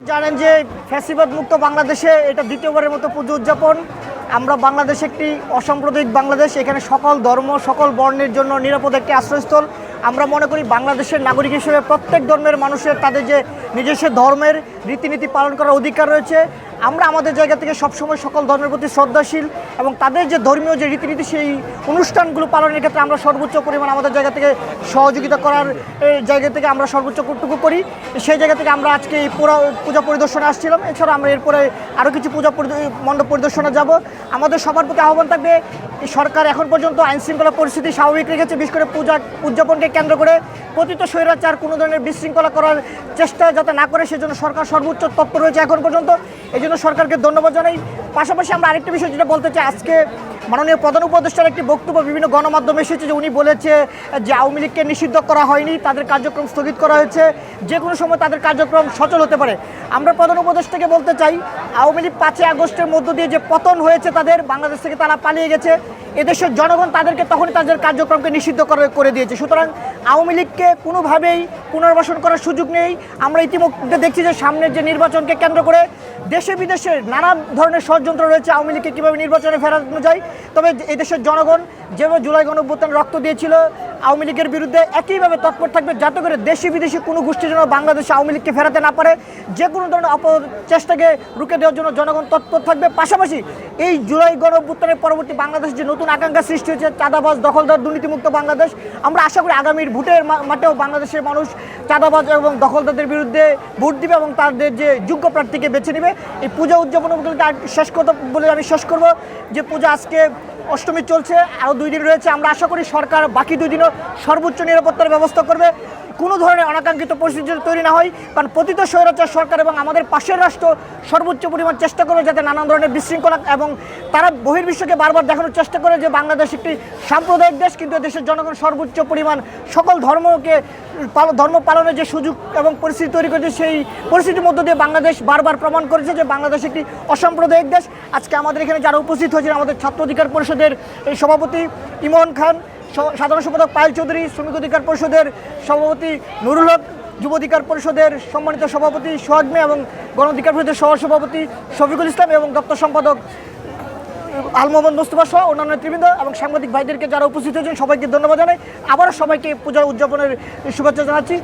জানেন যে ফ্যাসিবাদ মুক্ত বাংলাদেশে এটা দ্বিতীয়বারের মতো পুজো উদযাপন। আমরা বাংলাদেশ একটি অসাম্প্রদায়িক বাংলাদেশ, এখানে সকল ধর্ম, সকল বর্ণের জন্য নিরাপদ একটি আশ্রয়স্থল। আমরা মনে করি বাংলাদেশের নাগরিক হিসেবে প্রত্যেক ধর্মের মানুষের তাদের যে নিজস্ব ধর্মের রীতিনীতি পালন করার অধিকার রয়েছে। আমরা আমাদের জায়গা থেকে সবসময় সকল ধর্মের প্রতি শ্রদ্ধাশীল এবং তাদের যে ধর্মীয় যে রীতিনীতি, সেই অনুষ্ঠানগুলো পালনের ক্ষেত্রে আমরা সর্বোচ্চ পরিমাণ আমাদের জায়গা থেকে সহযোগিতা করার জায়গা থেকে আমরা সর্বোচ্চ কর্তব্য করি। সেই জায়গা থেকে আমরা আজকে এই পুরা পূজা পরিদর্শনে আসছিলাম। এছাড়া আমরা এরপরে আরও কিছু পূজা মণ্ডপ পরিদর্শনে যাব। আমাদের সবার প্রতি আহ্বান থাকবে সরকার এখন পর্যন্ত আইন শৃঙ্খলা পরিস্থিতি স্বাভাবিক রেখেছে, বিশেষ করে পূজা উদযাপনকে কেন্দ্র করে। পতিত স্বৈরাচার কোনো ধরনের বিশৃঙ্খলা করার চেষ্টা যাতে না করে, সেজন্য সরকার সর্বোচ্চ তৎপর রয়েছে এখন পর্যন্ত। এই জন্য সরকারকে ধন্যবাদ জানাই। পাশাপাশি আমরা আরেকটি বিষয় যেটা বলতে চাই, আজকে মাননীয় প্রধান উপদেষ্টার একটি বক্তব্য বিভিন্ন গণমাধ্যমে এসেছে যে উনি বলেছে যে আওয়ামী লীগকে নিষিদ্ধ করা হয়নি, তাদের কার্যক্রম স্থগিত করা হয়েছে, যে কোনো সময় তাদের কার্যক্রম সচল হতে পারে। আমরা প্রধান উপদেষ্টাকে বলতে চাই, আওয়ামী লীগ পাঁচই আগস্টের মধ্য দিয়ে যে পতন হয়েছে তাদের, বাংলাদেশ থেকে তারা পালিয়ে গেছে। এদেশের জনগণ তাদেরকে তখনই তাদের কার্যক্রমকে নিষিদ্ধ করে দিয়েছে। সুতরাং আওয়ামী লীগকে কোনোভাবেই পুনর্বাসন করার সুযোগ নেই। আমরা ইতিমধ্যে দেখছি যে সামনের যে নির্বাচনকে কেন্দ্র করে দেশে বিদেশে নানা ধরনের ষড়যন্ত্র রয়েছে। আওয়ামী লীগকে কীভাবে নির্বাচনে ফেরানো যায়? তবে এই দেশের জনগণ যেভাবে জুলাই গণঅভ্যুত্থান রক্ত দিয়েছিল, আওয়ামী লীগের বিরুদ্ধে একইভাবে তৎপর থাকবে যাতে করে দেশি বিদেশি কোনো গোষ্ঠী যেন বাংলাদেশে আওয়ামী লীগকে ফেরাতে না পারে। যে কোনো ধরনের অপচেষ্টাকে রুখে দেওয়ার জন্য জনগণ তৎপর থাকবে। পাশাপাশি এই জুলাই গণঅভ্যুত্থানের পরবর্তী বাংলাদেশ যে নতুন আকাঙ্ক্ষা সৃষ্টি হয়েছে, চাঁদাবাজ, দখলদার, দুর্নীতিমুক্ত বাংলাদেশ, আমরা আশা করি আগামীর ভোটের মাঠেও বাংলাদেশের মানুষ চাঁদাবাজ এবং দখলদারদের বিরুদ্ধে ভোট দিবে এবং তাদের যে যোগ্য প্রার্থীকে বেছে নেবে। এই পূজা উদযাপন শেষ করতে বলে আমি শেষ করব যে পূজা আজকে অষ্টমী চলছে, আরও দুই দিন রয়েছে। আমরা আশা করি সরকার বাকি দুই দিনও সর্বোচ্চ নিরাপত্তার ব্যবস্থা করবে। কোনো ধরনের অনাকাঙ্ক্ষিত পরিস্থিতি তৈরি না হয়, কারণ পতিত স্বৈরাচার সরকার এবং আমাদের পাশের রাষ্ট্র সর্বোচ্চ পরিমাণ চেষ্টা করে যাতে নানান ধরনের বিশৃঙ্খলা এবং তারা বহির্বিশ্বকে বারবার দেখানোর চেষ্টা করে যে বাংলাদেশ একটি সাম্প্রদায়িক দেশ, কিন্তু দেশের জনগণ সর্বোচ্চ পরিমাণ সকল ধর্মকে ধর্ম পালনের যে সুযোগ এবং পরিস্থিতি তৈরি করেছে, সেই পরিস্থিতির মধ্য দিয়ে বাংলাদেশ বারবার প্রমাণ করেছে যে বাংলাদেশ একটি অসাম্প্রদায়িক দেশ। আজকে আমাদের এখানে যারা উপস্থিত হয়েছেন আমাদের ছাত্র অধিকার পরিষদের সভাপতি ইমন খান সাধারণ সম্পাদক পায়েল চৌধুরী, শ্রমিক অধিকার পরিষদের সভাপতি নুরুল হক, যুব অধিকার পরিষদের সম্মানিত সভাপতি সোহাগ মে এবং গণ অধিকার পরিষদের সহ সভাপতি শফিকুল ইসলাম এবং দপ্তর সম্পাদক আল মোহাম্মদ মুস্তফা সহ অন্যান্য নেতৃবৃন্দ এবং সাংবাদিক ভাইদেরকে যারা উপস্থিত হয়েছেন, সবাইকে ধন্যবাদ জানাই। আবারও সবাইকে পূজা উদযাপনের শুভেচ্ছা জানাচ্ছি।